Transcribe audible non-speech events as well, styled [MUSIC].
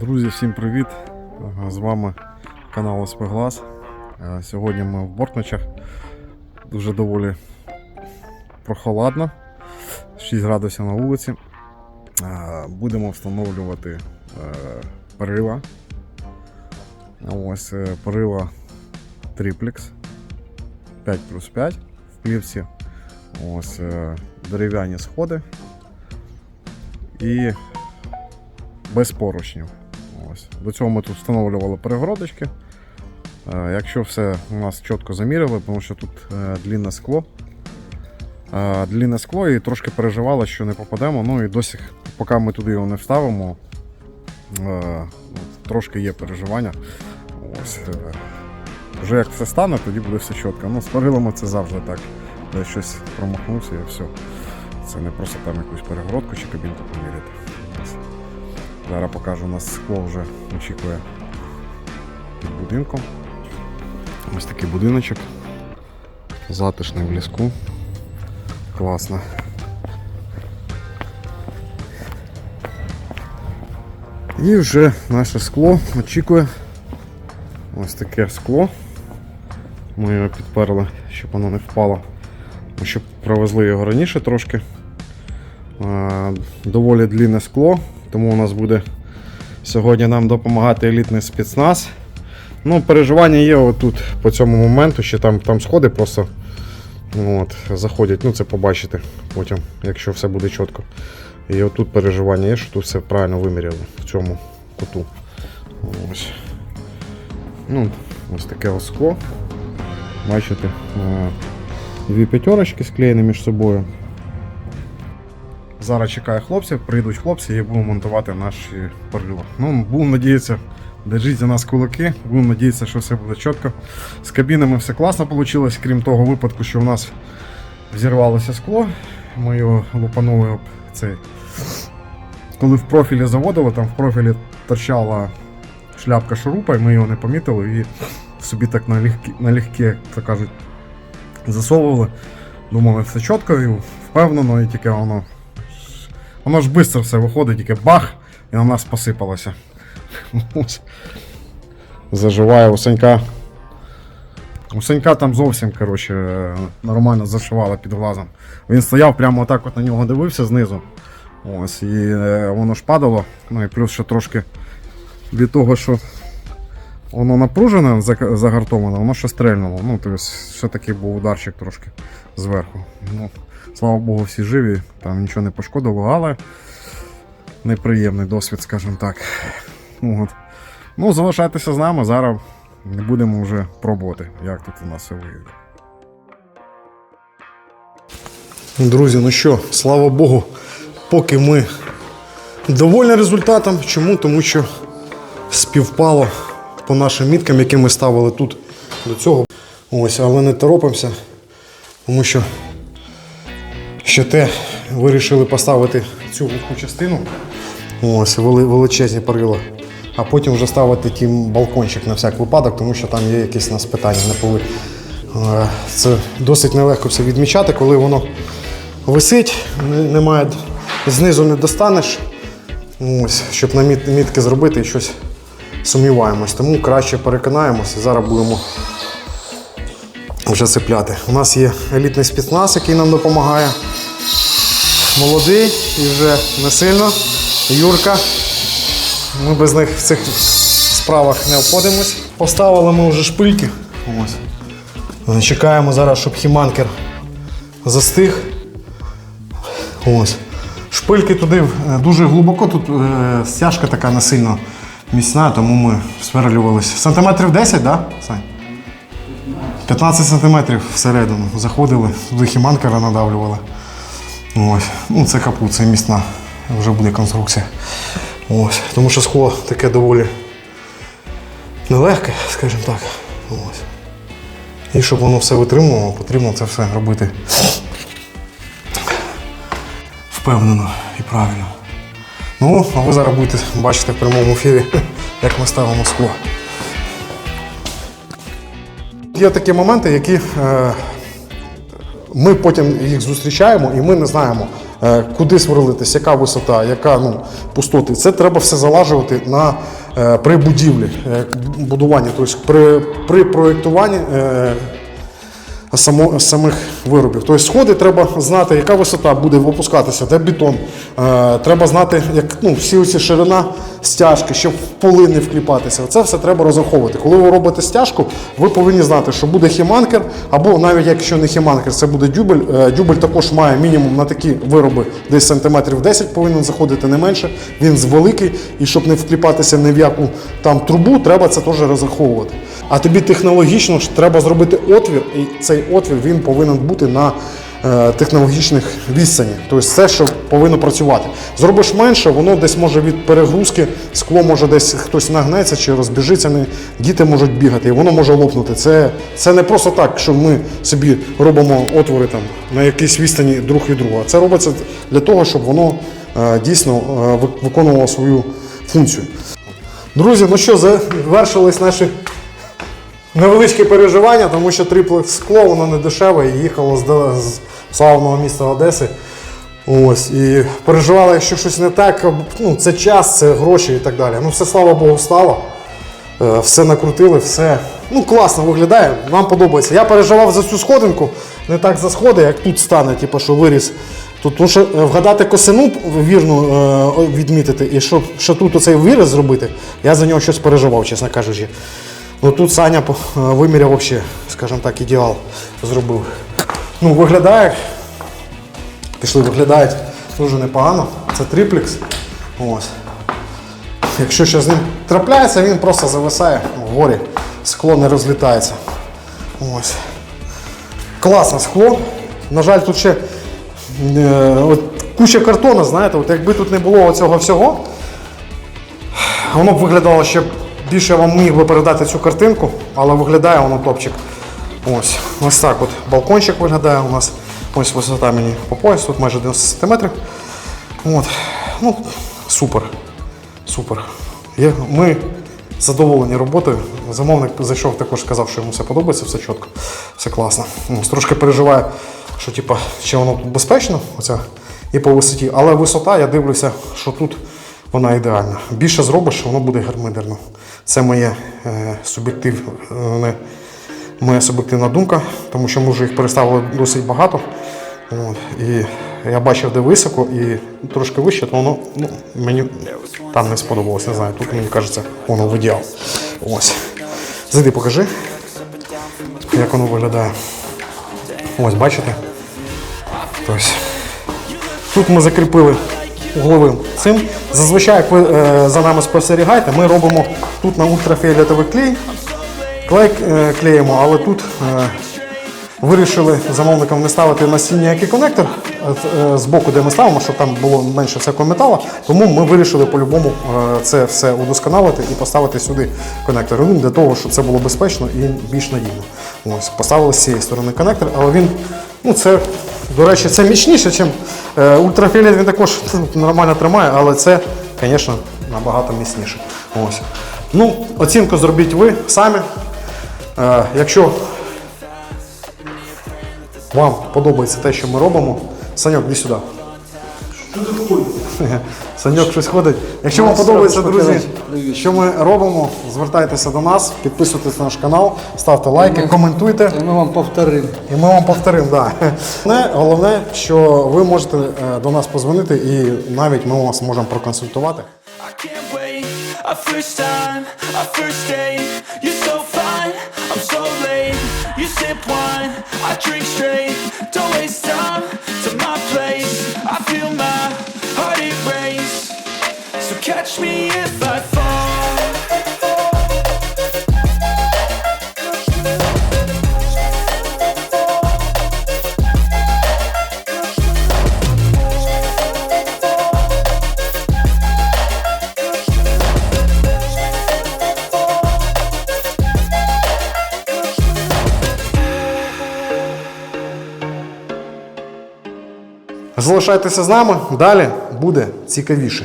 Друзі, всім привіт! З вами канал Глаз. Е, Сьогодні ми в Бортничах. Дуже доволі прохолодно. 6 градусів на вулиці. Е, Будемо встановлювати е, перила. Ось перила триплекс 5 плюс 5 в плівці. Ось дерев'яні сходи і без поручнів. Ось. До цього ми тут встановлювали перегородочки. Е, Якщо все у нас чітко заміряли, тому що тут е, длінне скло. Е, Длінне скло і трошки переживало, що не попадемо. Ну і досі, поки ми туди його не вставимо, трошки є переживання. Ось. Вже як все стане, тоді буде все чітко. Ну, з перилами це завжди так. Де щось промахнувся і все. Це не просто там якусь перегородку чи кабінку поміряти. Зараз покажу, у нас скло вже очікує під будинком. Ось такий будиночок. Затишний в ліску. Класно. І вже наше скло очікує. Ось таке скло. Ми його підперли, щоб воно не впало. Ми ще привезли його раніше трошки. Доволі длінне скло, тому у нас буде сьогодні нам допомагати елітний спецназ. Ну, переживання є отут по цьому моменту, ще там, там сходи просто от, заходять. Ну, це побачите потім, якщо все буде чітко. І отут переживання є, що тут все правильно виміряли в цьому куту. Ось. Ну, ось таке ось. Бачите, е, дві п'ятерочки склеєні між собою. Зараз чекаю хлопців, прийдуть хлопці і будемо монтувати наші перила. Ну, будемо надіятися, держіть за нас кулаки, будемо надіятися, що все буде чітко. З кабінами все класно вийшло, крім того випадку, що у нас взірвалося скло. Ми його лупанули об цей. Коли в профілі заводили, там в профілі торчала шляпка шурупа, і ми його не помітили і собі так налегке, налегке як кажуть, засовували. Думали, все чітко і впевнено, і тільки воно. Воно ж швидко все виходить, тільки бах, і на нас посипалося. Заживає усенька. Усенька там зовсім коротше, нормально зашивала під глазом. Він стояв прямо отак от на нього дивився знизу. Ось, і е, воно ж падало. Ну і плюс ще трошки від того, що воно напружене, загартоване, воно ще стрельнуло. Ну, тобто, ще такий був ударчик трошки зверху. Ну, слава Богу, всі живі, там нічого не пошкодило, але неприємний досвід, скажімо так. От. Ну, залишайтеся з нами, зараз будемо вже пробувати, як тут у нас все вийде. Друзі, ну що, слава Богу, поки ми довольні результатом. Чому? Тому що співпало по нашим міткам, які ми ставили тут до цього. Ось, але не торопимося, тому що ще те вирішили поставити цю глуху частину. Ось, величезні перила. А потім вже ставити тім балкончик на всяк випадок, тому що там є якісь у нас питання на поли. Е, Це досить нелегко все відмічати, коли воно висить, немає, знизу не достанеш. Ось, щоб на мітки зробити і щось сумніваємось. Тому краще переконаємося. Зараз будемо вже цепляти. У нас є елітний спецназ, який нам допомагає. Молодий і вже не сильно. Юрка. Ми без них в цих справах не обходимось. Поставили ми вже шпильки. Ось. Чекаємо зараз, щоб хіманкер застиг. Ось. Шпильки туди е, дуже глибоко, тут е, стяжка така не сильно міцна, тому ми сверлювалися. Сантиметрів 10, так, да, Сань? 15 сантиметрів всередину заходили, туди хіманкера надавлювали. Ось. Ну, це капут, це міцна вже буде конструкція. Ось. Тому що скло таке доволі нелегке, скажімо так. Ось. І щоб воно все витримувало, потрібно це все робити впевнено і правильно. Ну, а ви зараз будете бачити в прямому ефірі, як ми ставимо скло. Є такі моменти, які е, ми потім їх зустрічаємо, і ми не знаємо, е, куди сверлитись, яка висота, яка ну, пустоти. Це треба все залажувати на, е, при будівлі, е, будуванні, тобто при, при проєктуванні. само, самих виробів. Тобто сходи треба знати, яка висота буде опускатися, де бетон. Треба знати, як ну, всі ці ширина стяжки, щоб в поли не вкліпатися. Це все треба розраховувати. Коли ви робите стяжку, ви повинні знати, що буде хіманкер, або навіть якщо не хіманкер, це буде дюбель. Е, дюбель також має мінімум на такі вироби десь сантиметрів 10 повинен заходити не менше. Він з великий, і щоб не вкліпатися ні в яку там трубу, треба це теж розраховувати. А тобі технологічно треба зробити отвір, і цей отвір він повинен бути на технологічних відстані. Тобто все, що повинно працювати. Зробиш менше, воно десь може від перегрузки, скло може десь хтось нагнеться чи розбіжиться, діти можуть бігати, і воно може лопнути. Це, це не просто так, що ми собі робимо отвори там на якійсь відстані друг від друга. Це робиться для того, щоб воно е, дійсно е, ви- виконувало свою функцію. Друзі, ну що, завершились наші невеличке переживання, тому що триплекс скло, воно не дешеве і їхало з, славного міста Одеси. Ось, і переживали, якщо щось не так, ну, це час, це гроші і так далі. Ну, все слава Богу, стало. Е, Все накрутили, все ну, класно виглядає, вам подобається. Я переживав за цю сходинку, не так за сходи, як тут стане, типу, що виріс. Тут, тому що е, вгадати косину вірну е, відмітити, і щоб ще тут оцей виріз зробити, я за нього щось переживав, чесно кажучи. Ну тут Саня виміряв взагалі, скажімо так, ідеал зробив. Ну, виглядає, пішли, виглядають дуже непогано. Це триплекс. Ось. Якщо щось з ним трапляється, він просто зависає вгорі, скло не розлітається. Ось. Класне скло. На жаль, тут ще е, от, куча картону, знаєте, от якби тут не було цього всього, воно б виглядало ще більше я вам міг би передати цю картинку, але виглядає воно топчик. Ось, ось так от балкончик виглядає у нас. Ось висота мені по пояс, тут майже 90 см. От. Ну, супер. Супер. Є, ми задоволені роботою. Замовник зайшов, також сказав, що йому все подобається, все чітко, все класно. Ну, трошки переживає, що типа, чи воно тут безпечно, оця, і по висоті. Але висота, я дивлюся, що тут вона ідеальна. Більше зробиш, воно буде гармидерно. Це моє е, суб'єктив, е, моя суб'єктивна думка, тому що ми вже їх переставили досить багато. От, і я бачив, де високо, і трошки вище, то воно ну, мені там не сподобалось, не знаю. Тут мені кажеться, воно в ідеал. Ось. Зайди, покажи, як воно виглядає. Ось, бачите? Тобто, тут ми закріпили угловим цим. Зазвичай, як ви е, за нами спостерігаєте, ми робимо тут на ультрафіолетовий клей, клей е, клеїмо, але тут е, вирішили замовникам не ставити на стіні ніякий конектор з боку, де ми ставимо, щоб там було менше всякого металу. Тому ми вирішили по-любому це все удосконалити і поставити сюди конектор. Ну, для того, щоб це було безпечно і більш надійно. Ось, поставили з цієї сторони конектор, але він, ну це, до речі, це міцніше, ніж е, ультрафіолет він також нормально тримає, але це, звісно, набагато міцніше. Ось. Ну, оцінку зробіть ви самі. Е, якщо вам подобається те, що ми робимо, Саньок, іди сюди. [LAUGHS] Саньок щось ходить. Якщо вам подобається, друзі, що ми робимо, звертайтеся до нас, підписуйтесь на наш канал, ставте лайки, коментуйте. І ми вам повторимо. І ми вам повторимо, да. Головне, головне, що ви можете е, до нас позвонити і навіть ми вас можемо проконсультувати. Our first time, our first date. You're so fine, I'm so late. You sip wine, I drink straight. Don't Залишайтеся з нами, далі буде цікавіше.